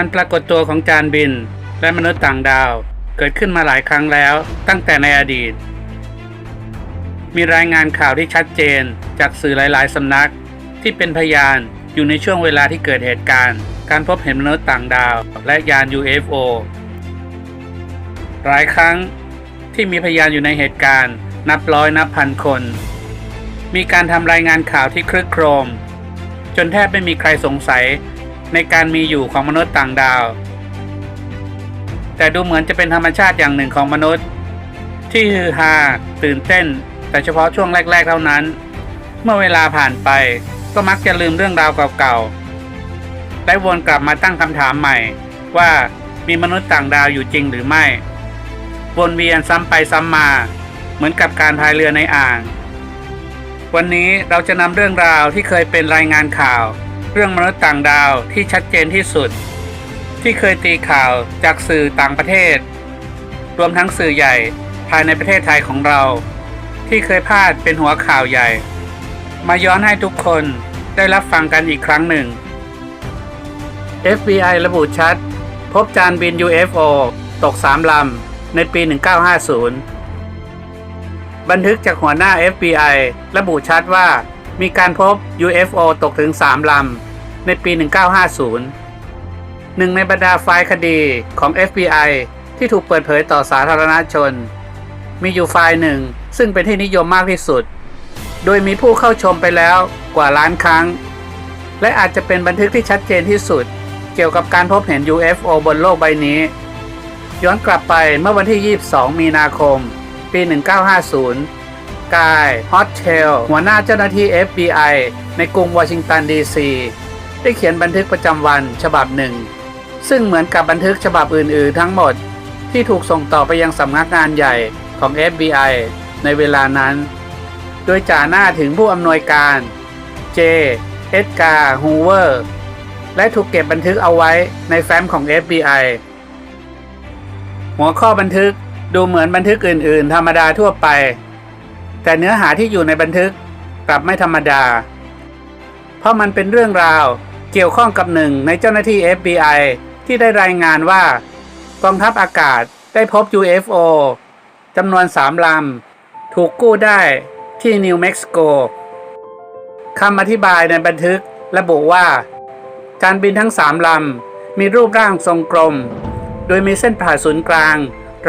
การปรากฏตัวของจานบิน และมนุษย์ต่างดาวเกิดขึ้นมาหลายครั้งแล้วตั้งแต่ในอดีต มีรายงานข่าวที่ชัดเจนจากสื่อหลาย ๆ สำนัก ที่เป็นพยานอยู่ในช่วงเวลาที่เกิดเหตุการณ์ การพบเห็นมนุษย์ต่างดาว และยาน UFO หลายครั้งที่มีพยานอยู่ในเหตุการณ์ นับร้อยนับพันคน มีการทำรายงานข่าวที่คลึกโครม จนแทบไม่มีใครสงสัย ในการมีอยู่ของมนุษย์ต่างดาว แต่ดูเหมือนจะเป็นธรรมชาติอย่างหนึ่งของมนุษย์ ที่ฮือฮาตื่นเต้น แต่เฉพาะช่วงแรก ๆ เท่านั้น เมื่อเวลาผ่านไปก็มักจะลืมเรื่องราวเก่าๆและวนกลับมาตั้งคำถามใหม่ ว่ามีมนุษย์ต่างดาวอยู่จริงหรือไม่วนเวียนซ้ำไปซ้ำมา เหมือนกับการพายเรือในอ่าง วันนี้เราจะนำเรื่องราวที่เคยเป็นรายงานข่าว เรื่องมนุษย์ต่างดาวที่ชัดเจนที่สุด ที่เคยตีข่าวจากสื่อต่างประเทศ รวมทั้งสื่อใหญ่ภายในประเทศไทยของเรา ที่เคยพาดเป็นหัวข่าวใหญ่ มาย้อนให้ทุกคนได้รับฟังกันอีกครั้งหนึ่ง FBI ระบุชัด พบจานบิน UFO ตก3ลำ ในปี 1950 บันทึกจากหัวหน้า FBI ระบุชัดว่า มีการพบ UFO ตกถึง 3 ลำ ในปี 1950 หนึ่งในบรรดาไฟล์คดีของ FBI ที่ถูกเปิดเผยต่อสาธารณชน มีอยู่ไฟล์หนึ่งซึ่งเป็นที่นิยมมากที่สุด โดยมีผู้เข้าชมไปแล้วกว่าล้านครั้ง และอาจจะเป็นบันทึกที่ชัดเจนที่สุด เกี่ยวกับการพบเห็น UFO บนโลกใบนี้ ย้อนกลับไปเมื่อวันที่ 22 มีนาคม ปี 1950 กายฮอตเทลหัวหน้าเจ้าหน้าที่ FBI ในกรุงวอชิงตันดีซีได้เขียนบันทึกประจำวันฉบับหนึ่ง ซึ่งเหมือนกับบันทึกฉบับอื่นๆทั้งหมด ที่ถูกส่งต่อไปยังสำนักงานใหญ่ของ FBI ในเวลานั้น โดยจ่าหน้าถึงผู้อำนวยการ เจ เอ็ดการ์ ฮูเวอร์ และถูกเก็บบันทึกเอาไว้ในแฟ้มของ FBI หัวข้อบันทึกดูเหมือนบันทึกอื่น ๆ ธรรมดาทั่วไป แต่เนื้อหาที่อยู่ในบันทึกกลับไม่ธรรมดา เพราะมันเป็นเรื่องราวเกี่ยวข้องกับหนึ่งในเจ้าหน้าที่ FBI ที่ได้รายงานว่ากองทัพอากาศได้พบ UFO จำนวนสามลำ ถูกกู้ได้ที่นิวเม็กซิโกคำอธิบายในบันทึกระบุว่าการบินทั้งสามลำ มีรูปร่างทรงกลม โดยมีเส้นผ่าศูนย์กลาง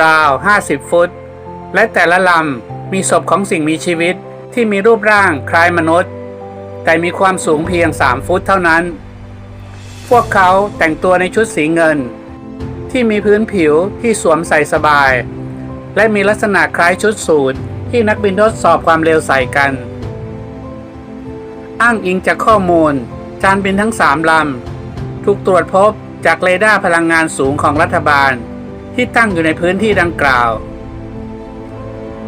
ราว 50 ฟุต และแต่ละลำ มีศพของสิ่งมีชีวิตที่มีรูปร่างคล้ายมนุษย์ แต่มีความสูงเพียง 3 ฟุตเท่านั้น พวกเขาแต่งตัวในชุดสีเงิน ที่มีพื้นผิวที่สวมใส่สบาย และมีลักษณะคล้ายชุดสูทที่นักบินทดสอบความเร็วใส่กัน อ้างอิงจากข้อมูล จานบินทั้งสามลำถูกตรวจพบจากเรดาร์พลังงานสูงของรัฐบาล ที่ตั้งอยู่ในพื้นที่ดังกล่าว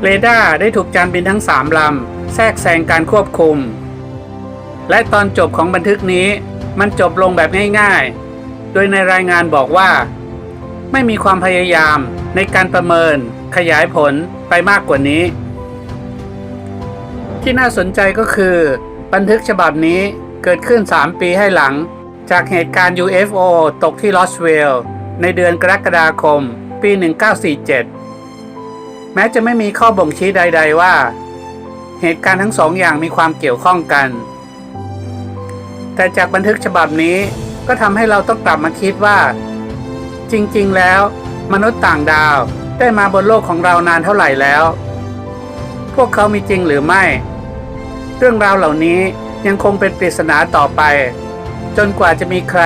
เรดาร์ได้ถูกจานบินทั้งสามลำ แทรกแซงการควบคุม และตอนจบของบันทึกนี้มันจบลงแบบง่ายๆ โดยในรายงานบอกว่า ไม่มีความพยายามในการประเมิน ขยายผลไปมากกว่านี้ ที่น่าสนใจก็คือ บันทึกฉบับนี้เกิดขึ้น 3 ปีให้หลัง จากเหตุการณ์ UFO ตกที่ลอสเวลล์ในเดือนกรกฎาคม ปี 1947 แม้จะไม่มีข้อบ่งชี้ใด ๆ ว่า เหตุการณ์ทั้งสองอย่างมีความเกี่ยวข้องกัน แต่จากบันทึกฉบับนี้ก็ทำให้เราต้องกลับมาคิดว่า จริงๆ แล้ว มนุษย์ต่างดาวได้มาบนโลกของเรานานเท่าไหร่แล้ว พวกเขามีจริงหรือไม่ เรื่องราวเหล่านี้ยังคงเป็นปริศนาต่อไป จนกว่าจะมีใคร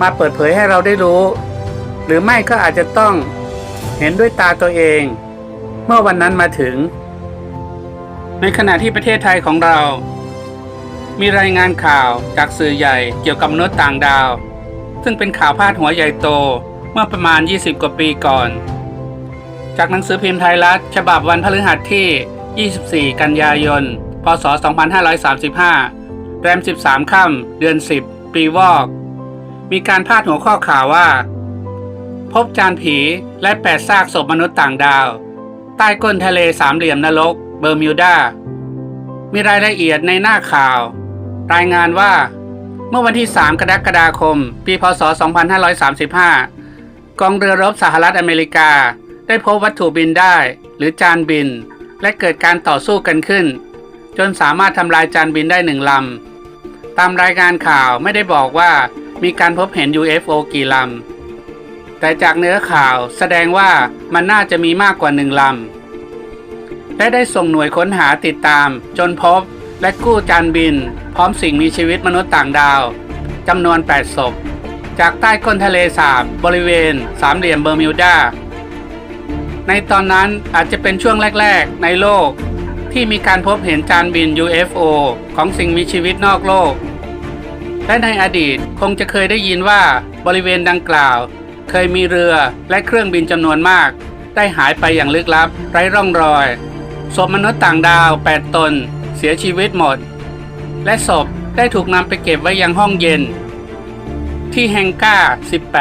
มาเปิดเผยให้เราได้รู้ หรือไม่ก็อาจจะต้องเห็นด้วยตาตัวเอง เมื่อวันนั้นมาถึง ในขณะที่ประเทศไทยของเรา มีรายงานข่าวจากสื่อใหญ่เกี่ยวกับมนุษย์ต่างดาว ซึ่งเป็นข่าวพาดหัวใหญ่โตเมื่อประมาณ 20 กว่าปีก่อน จากหนังสือพิมพ์ไทยรัฐ ฉบับวันพฤหัสที่ 24 กันยายน พศ 2535 แรม 13 ค่ำเดือน 10 ปีวอก มีการพาดหัวข้อข่าวว่า พบจานผีและแปดซากศพมนุษย์ต่างดาว ใต้ก้นทะเลสามเหลี่ยมนรก เบอร์มิวดา มีรายละเอียดในหน้าข่าว รายงานว่า เมื่อวันที่ 3 กรกฎาคม ปีพศ 2535 กองเรือรบสหรัฐอเมริกา ได้พบวัตถุบินได้ หรือจานบิน และเกิดการต่อสู้กันขึ้น จนสามารถทำลายจานบินได้หนึ่งลำ ตามรายงานข่าวไม่ได้บอกว่ามีการพบเห็น UFO กี่ลำ แต่จากเนื้อข่าวแสดงว่ามันน่าจะมีมากกว่าหนึ่งลำ และได้ส่งหน่วยค้นหาติดตาม จนพบและกู้จานบิน พร้อมสิ่งมีชีวิตมนุษย์ต่างดาวจำนวน 8 ศพ จากใต้ก้นทะเลสาบบริเวณ สามเหลี่ยมเบอร์มิวดา ในตอนนั้นอาจจะเป็นช่วงแรก ๆ ในโลก ที่มีการพบเห็นจานบิน UFO ของสิ่งมีชีวิตนอกโลก และในอดีตคงจะเคยได้ยินว่าบริเวณดังกล่าว เคยมีเรือและเครื่องบินจำนวนมาก ได้หายไปอย่างลึกลับ ไร้ร่องรอยศพมนุษย์ต่างดาว 8 ตน เสียชีวิตหมด และศพได้ถูกนำไปเก็บไว้ยังห้องเย็น ที่แฮงก้า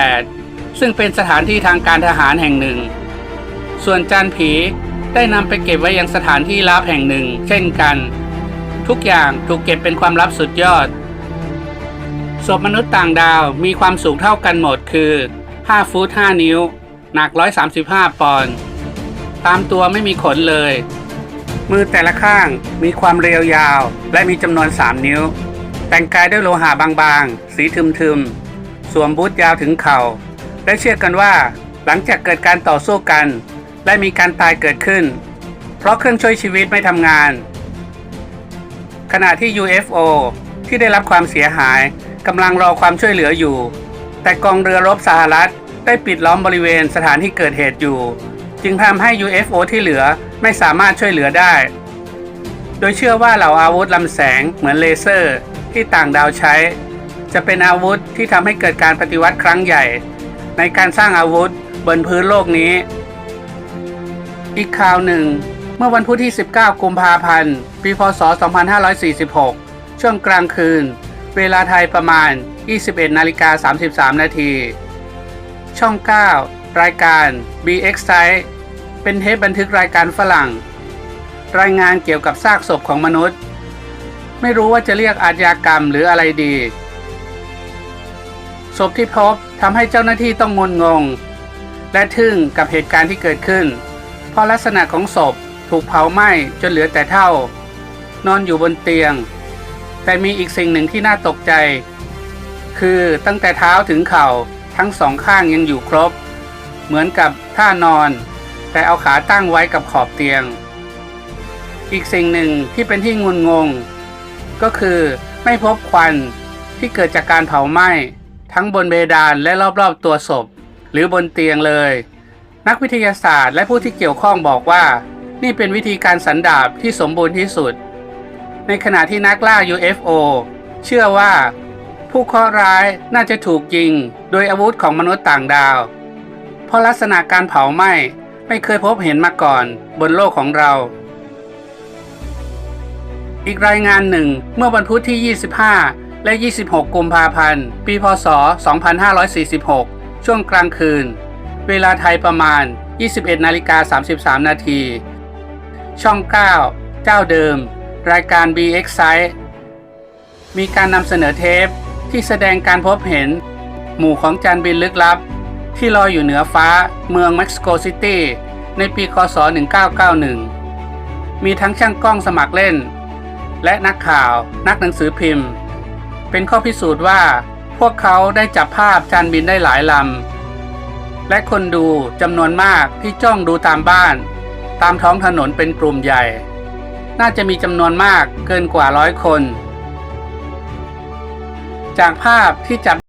18 ซึ่งเป็นสถานที่ทางการทหารแห่งหนึ่ง ส่วนจานผีได้นำไปเก็บไว้ยังสถานที่ลับแห่งหนึ่ง เช่นกัน ทุกอย่างถูกเก็บเป็นความลับสุดยอดศพมนุษย์ต่างดาวมีความสูงเท่ากันหมดคือ 5 ฟุต 5 นิ้ว หนัก 135 ปอนด์ตามตัวไม่มีขนเลย มือแต่ละข้างมีความเรียวยาว และมีจำนวน 3 นิ้ว แต่งกายด้วยโลหะบางๆ สีทึมๆ สวมบูทยาวถึงเข่า และเชื่อกันว่า หลังจากเกิดการต่อสู้กัน และมีการตายเกิดขึ้น เพราะเครื่องช่วยชีวิตไม่ทำงาน ขณะที่ UFO ที่ได้รับความเสียหายกำลังรอความช่วยเหลืออยู่ แต่กองเรือรบสหรัฐได้ปิดล้อมบริเวณสถานที่เกิดเหตุอยู่ จึงทำให้ UFO ที่เหลือไม่สามารถช่วยเหลือได้ โดยเชื่อว่าเหล่าอาวุธลำแสงเหมือนเลเซอร์ที่ต่างดาวใช้ จะเป็นอาวุธที่ทำให้เกิดการปฏิวัติครั้งใหญ่ ในการสร้างอาวุธบนพื้นโลกนี้ อีกข่าวหนึ่ง เมื่อวันพุธที่ 19 กุมภาพันธ์ ปี พศ 2546 ช่วงกลางคืน เวลาไทยประมาณ 21นาฬิกา33 นาที ช่อง 9 รายการ BX Site เป็นเทปบันทึกรายการฝรั่ง รายงานเกี่ยวกับซากศพของมนุษย์ ไม่รู้ว่าจะเรียกอาชญากรรมหรืออะไรดี ศพที่พบทำให้เจ้าหน้าที่ต้องงนงง และทึ่งกับเหตุการณ์ที่เกิดขึ้น เพราะลักษณะของศพถูกเผาไหม้จนเหลือแต่เท่า นอนอยู่บนเตียง แต่มีอีกสิ่งหนึ่งที่น่าตกใจ คือตั้งแต่เท้าถึงเข่าทั้งสองข้างยังอยู่ครบ เหมือนกับท่านอน แต่เอาขาตั้งไว้กับขอบเตียง อีกสิ่งหนึ่งที่เป็นที่งุนงง ก็คือไม่พบควันที่เกิดจากการเผาไหม้ ทั้งบนเบดานและรอบๆตัวศพ หรือบนเตียงเลย นักวิทยาศาสตร์และผู้ที่เกี่ยวข้องบอกว่า นี่เป็นวิธีการสันดาบที่สมบูรณ์ที่สุด ในขณะที่นักล่า UFO เชื่อว่าผู้เคราะห์ร้ายน่าจะถูกยิง โดยอาวุธของมนุษย์ต่างดาว เพราะลักษณะการเผาไหม้ไม่เคยพบเห็นมาก่อนบนโลกของเรา อีกรายงานหนึ่งเมื่อวันพุธที่ 25 และ 26 กุมภาพันธ์ ปี พศ 2546 ช่วงกลางคืน เวลาไทยประมาณ 21นาฬิกา33 นาที ช่อง 9 เจ้าเดิม รายการ BX Site มีการนำเสนอเทปที่แสดงการพบเห็น หมู่ของจานบินลึกลับ ที่ลอยอยู่เหนือฟ้าเมืองเม็กซิโกซิตี้ในปีคศ 1991 มีทั้งช่างกล้องสมัครเล่น และนักข่าวนักหนังสือพิมพ์ เป็นข้อพิสูจน์ว่า พวกเขาได้จับภาพจานบินได้หลายลำ และคนดูจำนวนมากที่จ้องดูตามบ้าน ตามท้องถนนเป็นกลุ่มใหญ่ น่าจะมีจำนวนมากเกินกว่าร้อยคน จากภาพที่จับ